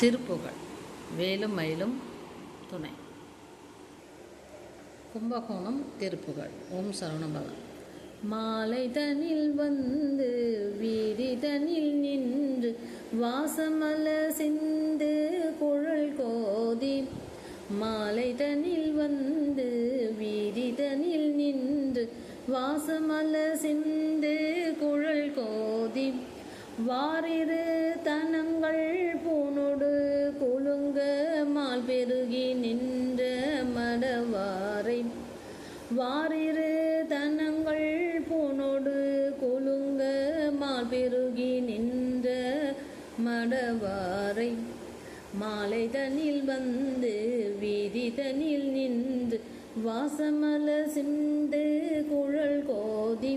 திருப்புகழ் வேலும் மயிலும் துணை. கும்பகோணம் திருப்புகழ் ஓம் சரவணபவன் மாலை தனில் வந்து வீதி தனில் நின்று வாசமல சிந்து குழல் கோதி. மாலை தனில் வந்து வீதி தனில் நின்று வாசமல சிந்து குழல் கோதி. வாரிரு தனங்கள் போ வாரிரு தனங்கள் பூனொடு குலுங்க மால் பெருகி நின்ற மடவாரை. மாலை தனில் வந்து வீதி தனில் நின்று வாசமல சிந்து குழல் கோதி.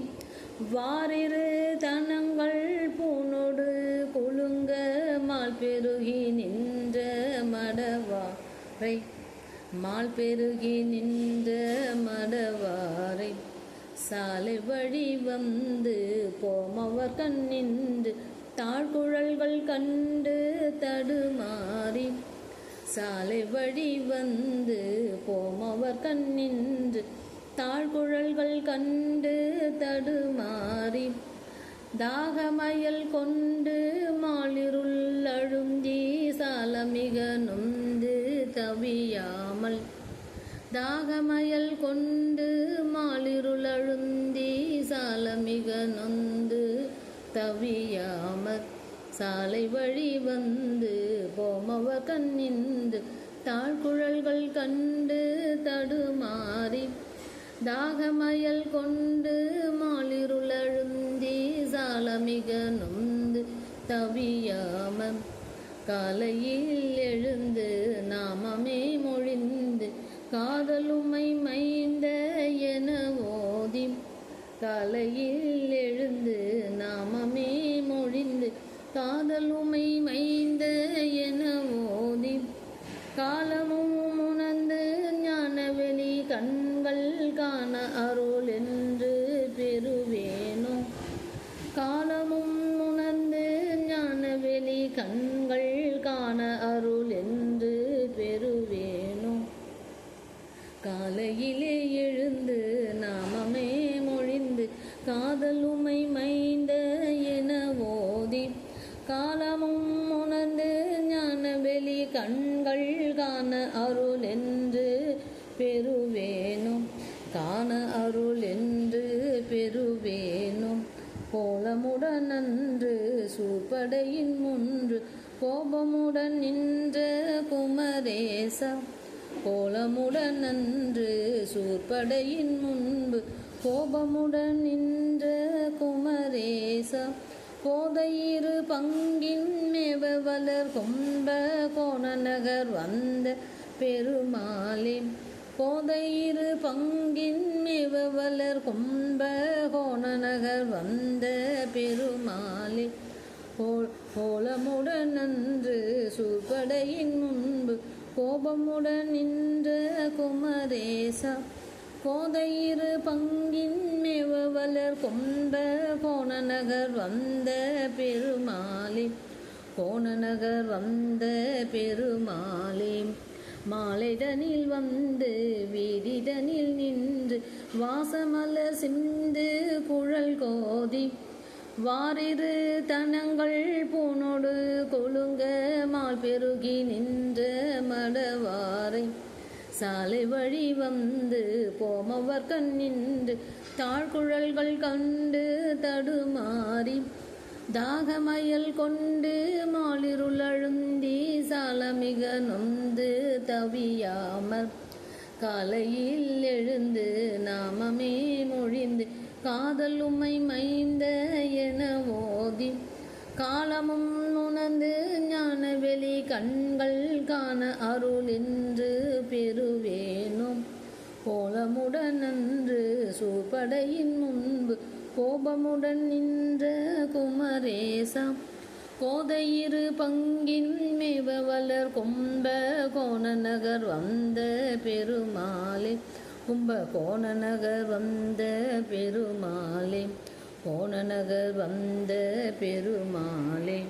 வாரிரு தனங்கள் பூனொடு குலுங்க மால் பெருகி நின்ற மடவாரை. மால் பெருகி நின்ற சாலை வழி வந்து போமவர் கண் நின்று தாழ்குழல்கள் கண்டு தடுமாறி சாலை வழி வந்து போமவர் கண் நின்று தாழ்குழல்கள் கண்டு தடுமாறி தாகமயல் கொண்டு மாலிருள் அழுந்தி சாலமிக நொந்து தவியாமல் தாகமயல் கொண்டு மாலிருளழுந்தி சாலமிக நொந்து தவியாமற் சாலை வழி வந்து போமவ கண்ணிந்து தாழ்குழல்கள் கண்டு தடுமாறி தாகமயல் கொண்டு மாலிருளழுந்தி சாலமிக நொந்து தவியாம காலையில் எழுந்து காதலுமை மைந்த என ஓதி தலையில் எழுந்து நாமமே மொழிந்து காதலுமை மைந்த என ஓதி காலமும் உணர்ந்து ஞானவெளி கண்கள் காண அருள் என்று பெறுவேனோ காலமும் உணர்ந்து ஞானவெளி கண்கள் காண அருள் என்று பெறுவேனோ காலையிலே எழுந்து நாமமே மொழிந்து காதலுமை மைந்த என ஓதி காலமும் உணர்ந்து ஞான வெளி கண்கள் காண அருள் என்று பெறுவேனும். காண அருள் என்று பெறுவேனும். கோலமுடன் அன்று சூப்படையின் முன்று கோபமுடன் நின்ற குமரேசா கோலமுடன் அன்று சூர்படையின் முன்பு கோபமுடன் நின்ற குமரேசா. கோதையிரு பங்கின் மேவ வளர் கொம்ப கோணநகர் வந்த பெருமாளே கோதையிரு பங்கின் மேவ வளர் கொம்ப கோணநகர் வந்த பெருமாளே கோலமுடன் அன்று சூர்படையின் முன்பு கோபமுடன் நின்ற குமரேசா கோதையிரு பங்கின் மேவலர் கொண்ட கோணநகர் வந்த பெருமாளே கோணநகர் வந்த பெருமாளே. மாலைடனில் வந்து வீதிடனில் நின்று வாசமலர் சிந்து குழல் கோதி வாரிரு தனங்கள் பூனோடு கொழுங்க மால் பெருகி நின்ற மடவாரை. சாலை வழி வந்து போமவர் கண் நின்று தாழ்குழல்கள் கண்டு தடுமாறி. தாகமயல் கொண்டு மாளிருளழுந்தி சாலமிக நொந்து தவியாமற். காலையில் எழுந்து நாமமே மொழிந்து காதல் உமை மைந்த என ஓதி காலமும் உணர்ந்து ஞானவெளி கண்கள் காண அருள் என்று பெறுவேனும். கோலமுடன் அன்று சூப்படையின் முன்பு கோபமுடன் நின்ற குமரேசா கோதையிரு பங்கின் மேவ வளர் கோண நகர் வந்த பெருமாளே கும்ப நகர் வந்த பெருமாளே கோணநகர் வந்த பெருமாளே.